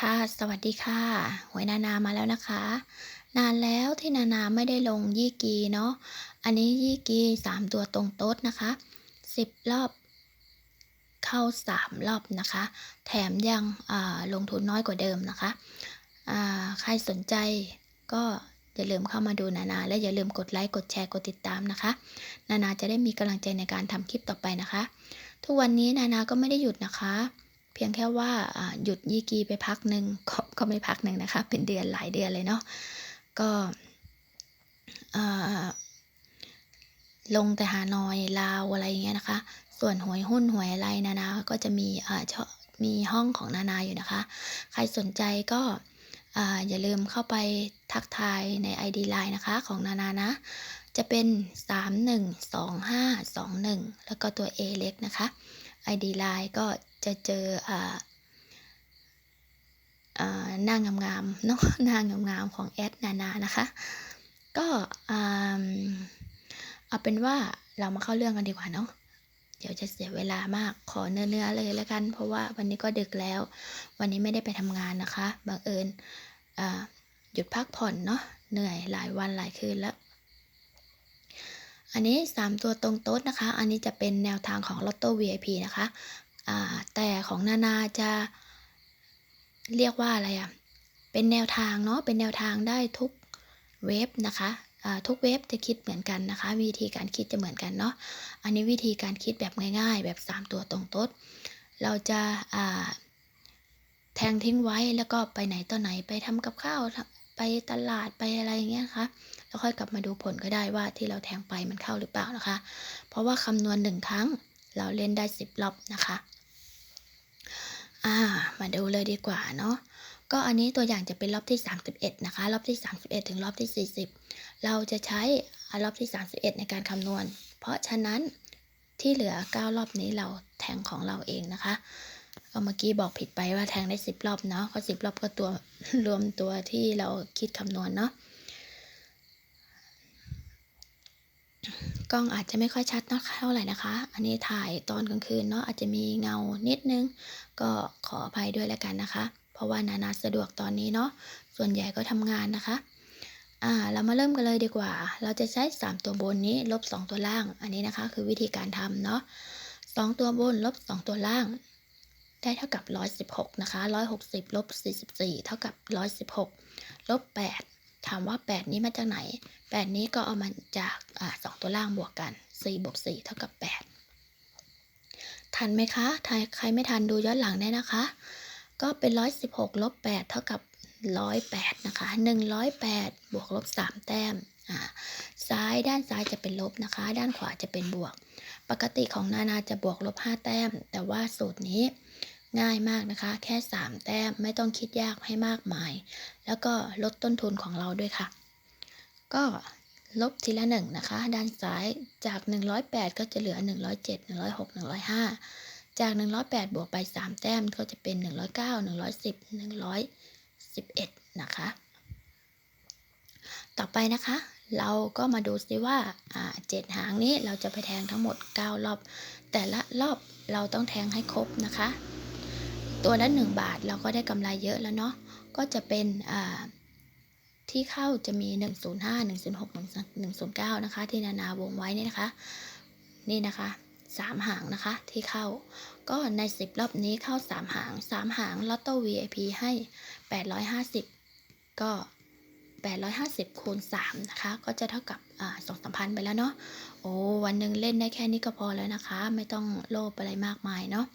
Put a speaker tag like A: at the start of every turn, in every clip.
A: ค่ะ สวัสดีค่ะ หวยนานามาแล้วนะคะ นานแล้วที่นานาไม่ได้ลงยี่กีเนาะ อันนี้ยี่กีสามตัวตรงโต๊ดนะคะสิบรอบ เข้าสามรอบนะคะ แถมยังลงทุนน้อยกว่าเดิมนะคะใครสนใจก็อย่าลืมเข้ามาดูนานา และอย่าลืมกดไลค์ กดแชร์ กดติดตามนะคะ นานาจะได้มีกำลังใจในการทำคลิปต่อไปนะคะ ทุกวันนี้นานาก็ไม่ได้หยุดนะคะ เพียงแค่ว่าหยุดยี่กีไปพักหนึ่งก็ก็ไม่พักหนึ่งนะคะ เป็นเดือนหลายเดือนเลยเนาะก็ลงแต่หานอยลาวอะไรอย่างเงี้ยนะคะ ส่วนหวยหุ้นหวยอะไรนานาก็จะมีมีห้องของนานาอยู่นะคะ ใครสนใจก็ออย่าลืมเข้าไปทักทายใน ID Line นะคะของนานานะ จะเป็น 312521 แล้วก็ตัว A เล็กนะคะ ID Line ก็ จะเจออ่าหน้างามๆเนาะหน้างามๆของแอดนานานะคะ ก็อ่าเอาเป็นว่าเรามาเข้าเรื่องกันดีกว่าเนาะเดี๋ยวจะเสียเวลามากขอเนื้อๆเลยแล้วกัน เพราะว่าวันนี้ก็ดึกแล้ว วันนี้ไม่ได้ไปทำงานนะคะบังเอิญหยุดพักผ่อนเนาะเหนื่อยหลายวันหลายคืนแล้ว อันนี้ 3 ตัวตรงโต๊ดนะคะ อันนี้จะเป็นแนวทางของลอตโต้ VIP นะคะ แต่ของนานาจะเรียกว่าอะไรอะเป็นแนวทางเนาะ เป็นแนวทางได้ทุกเว็บนะคะทุกเว็บจะคิดเหมือนกันนะคะ วิธีการคิดจะเหมือนกันเนาะ อันนี้วิธีการคิดแบบง่ายๆ แบบ 3 ตัวตรงต๊ดเราจะาแทงทิ้งไว้แล้วก็ไปไหนต่อไหนไปทำกับข้าวไปตลาดไปอะไรอย่างเงี้ยนะคะแล้วค่อยกลับมาดูผลก็ได้ว่าที่เราแทงไปมันเข้าหรือเปล่านะคะ เพราะว่าคำนวณหนึ่งครั้ง เราเล่นได้สิบรอบนะคะอ่ามาดูเลยดีกว่าเนาะก็อันนี้ตัวอย่างจะเป็นรอบที่ 31 นะคะ รอบที่ 31 ถึงรอบที่ 40 เราจะใช้รอบที่ 31 ในการคำนวณ เพราะฉะนั้นที่เหลือ 9 รอบนี้เราแทงของเราเองนะคะก็เมื่อกี้บอกผิดไปว่าแทงได้ 10 รอบเนาะก็10 รอบก็ตัวรวมตัวที่เราคิดคำนวณเนาะ ล้องอาจจะไม่ค่อยชัดนะเท่าไหร่นะคะ อันนี้ถ่ายตอนกลางคืนเนาะอาจจะมีเงานิดนึง ก็ขออภัยด้วยแล้วกันนะคะ เพราะว่านานาสะดวกตอนนี้เนาะส่วนใหญ่ก็ทำงานนะคะอ่าเรามาเริ่มกันเลยดีกว่า เราจะใช้ 3 ตัวบนนี้ลบ 2 ตัวล่าง อันนี้นะคะคือวิธีการทำเนาะ2ตัวบนลบ 2 ตัวล่าง ได้เท่ากับ 116 นะคะ 160ลบ44 เท่ากับ 116ลบ8ามว่า 8 นี้มาจากไหน 8 นี้ก็เอามาจากอสองตัวล่างบวกกัน4บวก4เท่ากับ 8 ทันไหมคะใครไม่ทันดูย้อนหลังได้นะคะ ก็เป็น 116ลบ8เท่ากับ 108 นะคะ 108 บวกลบ 3 แต้มซ้ายด้านซ้ายจะเป็นลบนะคะ ด้านขวาจะเป็นบวก ปกติของนานาจะบวกลบ 5 แต้ม แต่ว่าสูตรนี้ ง่ายมากนะคะ แค่ 3 แต้มไม่ต้องคิดยากให้มากมาย แล้วก็ลดต้นทุนของเราด้วยค่ะ ก็ลบทีละหนึ่งนะคะ ด้านซ้ายจาก 108 ก็จะเหลือ 107 106 105 จาก 108 บวกไป 3 แต้มก็จะเป็น 109 110 111 นะคะ ต่อไปนะคะ เราก็มาดูซิว่าอ่าเจ็ดหางนี้เราจะไปแทงทั้งหมด 9 รอบ แต่ละรอบเราต้องแทงให้ครบนะคะ ตัวละ1บาทเราก็ได้กำไรเยอะแล้วเนาะก็จะเป็นที่เข้าจะมี 105 106 109 นะคะ ที่นานาวงไว้นี่นะคะ นี่นะคะสามหางนะคะ ที่เข้า ก็ใน 10 รอบนี้เข้า 3 หาง 3 หางลอตโต้ VIP ให้ 850 ก็ 850 คูณ 3 นะคะ ก็จะเท่ากับสองสามพันไปแล้วเนาะโอ้วันหนึ่งเล่นได้แค่นี้ก็พอแล้วนะคะ ไม่ต้องโลภอะไรมากมายเนาะ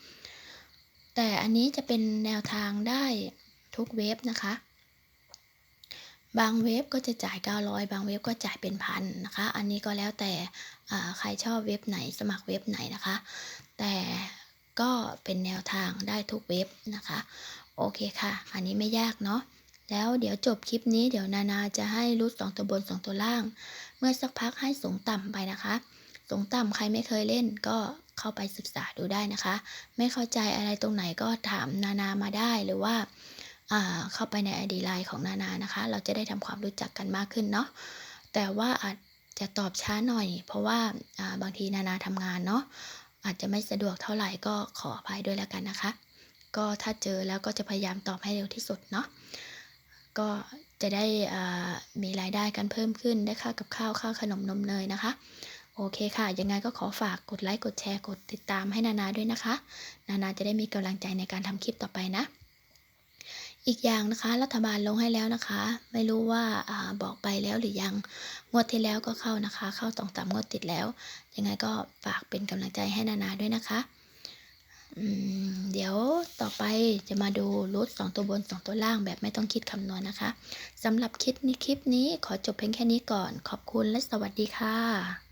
A: แต่อันนี้จะเป็นแนวทางได้ทุกเว็บนะคะ บางเว็บก็จะจ่าย 900 บางเว็บก็จ่ายเป็นพันนะคะ อันนี้ก็แล้วแต่ใครชอบเว็บไหนสมัครเว็บไหนนะคะ แต่ก็เป็นแนวทางได้ทุกเว็บนะคะ โอเคค่ะ อันนี้ไม่ยากเนาะแล้วเดี๋ยวจบคลิปนี้เดี๋ยวนานาจะให้รูด2ตัวบน2ตัวล่าง เมื่อสักพักให้สูงต่ำไปนะคะ สูงต่ำใครไม่เคยเล่นก็ เข้าไปศึกษาดูได้นะคะ ไม่เข้าใจอะไรตรงไหนก็ถามนานามาได้หรือว่าาเข้าไปใน ID Line ของนานานะคะ เราจะได้ทำความรู้จักกันมากขึ้นเนาะแต่ว่าอาจจะตอบช้าหน่อย เพราะว่าาบางทีนานาทำงานเนาะอาจจะไม่สะดวกเท่าไหร่ก็ขออภัยด้วยแล้วกันนะคะ ก็ถ้าเจอแล้วก็จะพยายามตอบให้เร็วที่สุดเนาะก็จะได้มีรายได้กันเพิ่มขึ้นได้ค่ากับข้าวค่าขนมนมเนยนะคะ โอเคค่ะ ยังไงก็ขอฝากกดไลค์กดแชร์กดติดตามให้นานาด้วยนะคะ นานาจะได้มีกำลังใจในการทำคลิปต่อไปนะ อีกอย่างนะคะ รัฐบาลลงให้แล้วนะคะ ไม่รู้ว่าอาบอกไปแล้วหรือยังงวดที่แล้วก็เข้านะคะ เข้าสองสามงวดติดแล้ว ยังไงก็ฝากเป็นกำลังใจให้นานาด้วยนะคะเดี๋ยวต่อไปจะมาดูรูทสองตัวบนสองตัวล่างแบบไม่ต้องคิดคำนวณนะคะสำหรับคลิปนี้คลิปนี้ขอจบเพียงแค่นี้ก่อน ขอบคุณและสวัสดีค่ะ